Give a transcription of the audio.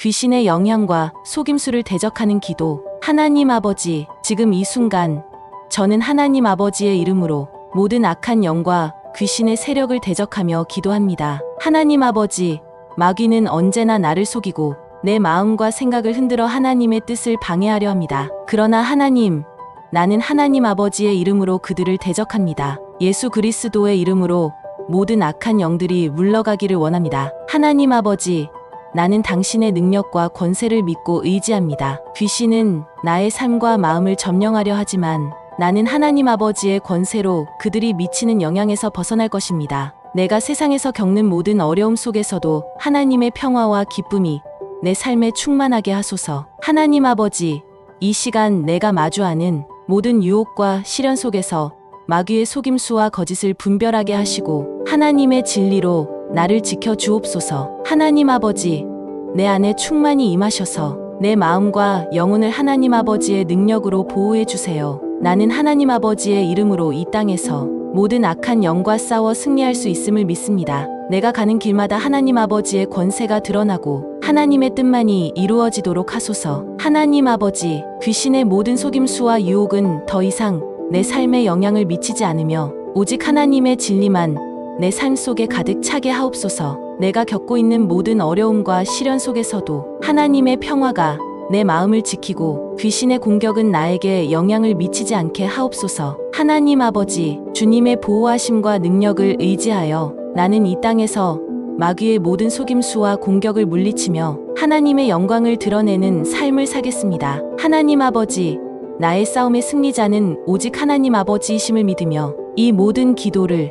귀신의 영향과 속임수를 대적하는 기도. 하나님 아버지, 지금 이 순간 저는 하나님 아버지의 이름으로 모든 악한 영과 귀신의 세력을 대적하며 기도합니다. 하나님 아버지, 마귀는 언제나 나를 속이고 내 마음과 생각을 흔들어 하나님의 뜻을 방해하려 합니다. 그러나 하나님, 나는 하나님 아버지의 이름으로 그들을 대적합니다. 예수 그리스도의 이름으로 모든 악한 영들이 물러가기를 원합니다. 하나님 아버지, 나는 당신의 능력과 권세를 믿고 의지합니다. 귀신은 나의 삶과 마음을 점령하려 하지만 나는 하나님 아버지의 권세로 그들이 미치는 영향에서 벗어날 것입니다. 내가 세상에서 겪는 모든 어려움 속에서도 하나님의 평화와 기쁨이 내 삶에 충만하게 하소서. 하나님 아버지, 이 시간 내가 마주하는 모든 유혹과 시련 속에서 마귀의 속임수와 거짓을 분별하게 하시고 하나님의 진리로 나를 지켜 주옵소서. 하나님 아버지, 내 안에 충만히 임하셔서 내 마음과 영혼을 하나님 아버지의 능력으로 보호해 주세요. 나는 하나님 아버지의 이름으로 이 땅에서 모든 악한 영과 싸워 승리할 수 있음을 믿습니다. 내가 가는 길마다 하나님 아버지의 권세가 드러나고 하나님의 뜻만이 이루어지도록 하소서. 하나님 아버지, 귀신의 모든 속임수와 유혹은 더 이상 내 삶에 영향을 미치지 않으며 오직 하나님의 진리만 내삶 속에 가득 차게 하옵소서. 내가 겪고 있는 모든 어려움과 시련 속에서도 하나님의 평화가 내 마음을 지키고 귀신의 공격은 나에게 영향을 미치지 않게 하옵소서. 하나님 아버지, 주님의 보호하심과 능력을 의지하여 나는 이 땅에서 마귀의 모든 속임수와 공격을 물리치며 하나님의 영광을 드러내는 삶을 사겠습니다. 하나님 아버지, 나의 싸움의 승리자는 오직 하나님 아버지이심을 믿으며 이 모든 기도를